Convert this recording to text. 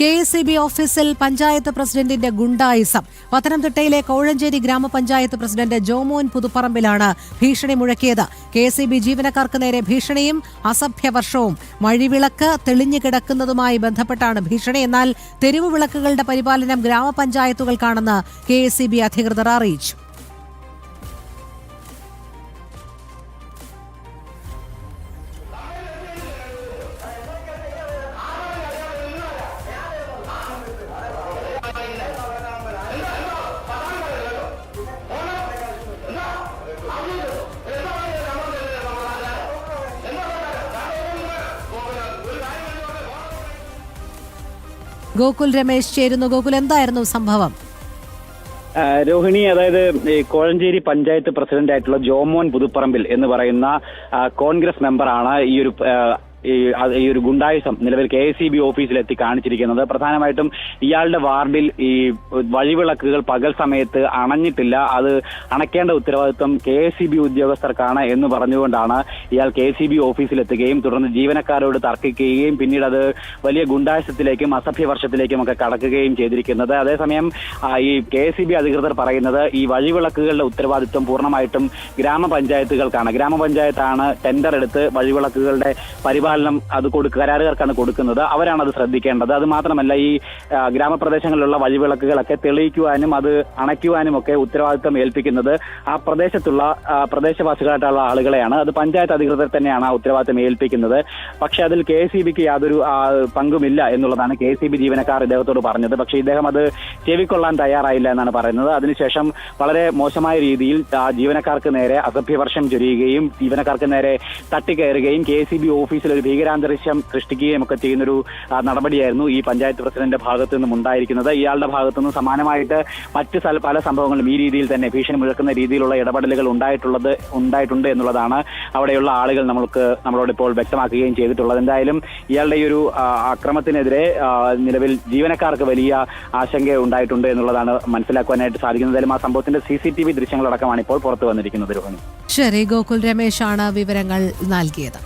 K S B ഓഫീസിൽ പഞ്ചായത്ത് പ്രസിഡന്റിന്റെ ഗുണ്ടായിസം. പത്തനംതിട്ടയിലെ കോഴഞ്ചേരി ഗ്രാമപഞ്ചായത്ത് പ്രസിഡന്റ് ജോമോൻ പുതുപ്പറമ്പിലാണ് ഭീഷണി മുഴക്കിയത്. കെ എസ് ബി ജീവനക്കാർക്ക് നേരെ ഭീഷണിയും അസഭ്യവർഷവും വഴിവിളക്ക് തെളിഞ്ഞു കിടക്കുന്നതുമായി ബന്ധപ്പെട്ടാണ് ഭീഷണി. എന്നാൽ തെരുവ് വിളക്കുകളുടെ പരിപാലനം ഗ്രാമപഞ്ചായത്തുകൾക്കാണെന്ന് കെ എസ് ബി അധികൃതർ അറിയിച്ചു. ഗോകുൽ രമേശ് ചേരുന്നു. ഗോകുൽ എന്തായിരുന്നു സംഭവം? രോഹിണി അതായത് കോഴഞ്ചേരി പഞ്ചായത്ത് പ്രസിഡന്റ് ആയിട്ടുള്ള ജോമോൻ പുതുപ്പറമ്പിൽ എന്ന് പറയുന്ന കോൺഗ്രസ് മെമ്പറാണ് ഈ ഒരു ഈ ഈ ഒരു ഗുണ്ടായുസം നിലവിൽ കെ എസ് സി ബി ഓഫീസിലെത്തി കാണിച്ചിരിക്കുന്നത്. പ്രധാനമായിട്ടും ഇയാളുടെ വാർഡിൽ ഈ വഴിവിളക്കുകൾ പകൽ സമയത്ത് അണഞ്ഞിട്ടില്ല. അത് അണയ്ക്കേണ്ട ഉത്തരവാദിത്വം കെ എസ് സി ബി ഉദ്യോഗസ്ഥർക്കാണ് എന്ന് പറഞ്ഞുകൊണ്ടാണ് ഇയാൾ കെ സി ബി ഓഫീസിലെത്തുകയും തുടർന്ന് ജീവനക്കാരോട് തർക്കിക്കുകയും പിന്നീട് അത് വലിയ ഗുണ്ടായുസത്തിലേക്കും അസഭ്യവർഷത്തിലേക്കും ഒക്കെ കടക്കുകയും ചെയ്തിരിക്കുന്നത്. അതേസമയം ഈ കെ എസ് സി ബി അധികൃതർ പറയുന്നത് ഈ വഴിവിളക്കുകളുടെ ഉത്തരവാദിത്വം പൂർണമായിട്ടും ഗ്രാമപഞ്ചായത്തുകൾക്കാണ്. ഗ്രാമപഞ്ചായത്താണ് ടെൻഡർ എടുത്ത് വഴിവിളക്കുകളുടെ പരിപാലനം അത് കൊടുക്കുക കരാറുകാർക്കാണ് കൊടുക്കുന്നത്. അവരാണ് അത് ശ്രദ്ധിക്കേണ്ടത്. അത് മാത്രമല്ല ഈ ഗ്രാമപ്രദേശങ്ങളിലുള്ള വഴിവിളക്കുകളൊക്കെ തെളിയിക്കുവാനും അത് അണയ്ക്കുവാനും ഒക്കെ ഉത്തരവാദിത്വം ഏൽപ്പിക്കുന്നത് ആ പ്രദേശത്തുള്ള പ്രദേശവാസികളായിട്ടുള്ള ആളുകളെയാണ്. അത് പഞ്ചായത്ത് അധികൃതർ തന്നെയാണ് ആ ഉത്തരവാദിത്വം ഏൽപ്പിക്കുന്നത്. പക്ഷെ അതിൽ കെ സി ബിക്ക് യാതൊരു പങ്കുമില്ല എന്നുള്ളതാണ് കെ സി ബി ജീവനക്കാർ ഇദ്ദേഹത്തോട് പറഞ്ഞത്. പക്ഷേ ഇദ്ദേഹം അത് ചെവിക്കൊള്ളാൻ തയ്യാറായില്ല എന്നാണ് പറയുന്നത്. അതിനുശേഷം വളരെ മോശമായ രീതിയിൽ ആ, ജീവനക്കാർക്ക് നേരെ അസഭ്യവർഷം ചൊരിയുകയും ജീവനക്കാർക്ക് നേരെ തട്ടിക്കയറുകയും കെ സി ബി ഓഫീസിൽ ഒരു ഭീകരാന്തരീക്ഷം സൃഷ്ടിക്കുകയും ഒക്കെ ചെയ്യുന്നൊരു നടപടിയായിരുന്നു ഈ പഞ്ചായത്ത് പ്രസിഡന്റിന്റെ ഭാഗത്തു നിന്നും ഉണ്ടായിരിക്കുന്നത്. ഇയാളുടെ ഭാഗത്തു നിന്നും സമാനമായിട്ട് മറ്റ് പല സംഭവങ്ങളും ഈ രീതിയിൽ തന്നെ ഭീഷണി മുഴക്കുന്ന രീതിയിലുള്ള ഇടപെടലുകൾ ഉണ്ടായിട്ടുള്ളത് ഉണ്ടായിട്ടുണ്ട് എന്നുള്ളതാണ് അവിടെയുള്ള ആളുകൾ നമ്മൾക്ക് നമ്മളോട് ഇപ്പോൾ വ്യക്തമാക്കുകയും ചെയ്തിട്ടുള്ളത്. എന്തായാലും ഇയാളുടെ ഈ ഒരു അക്രമത്തിനെതിരെ നിലവിൽ ജീവനക്കാർക്ക് വലിയ ആശങ്ക ഉണ്ടായിട്ടുണ്ട് എന്നുള്ളതാണ് മനസ്സിലാക്കുവാനായിട്ട് സാധിക്കുന്നത്. ആ സംഭവത്തിന്റെ സി സി ടി വി ദൃശ്യങ്ങളടക്കമാണ് ഇപ്പോൾ പുറത്തു വന്നിരിക്കുന്നത് ശരി ഗോകുൽ രമേശാണ് വിവരങ്ങൾ നൽകിയത്.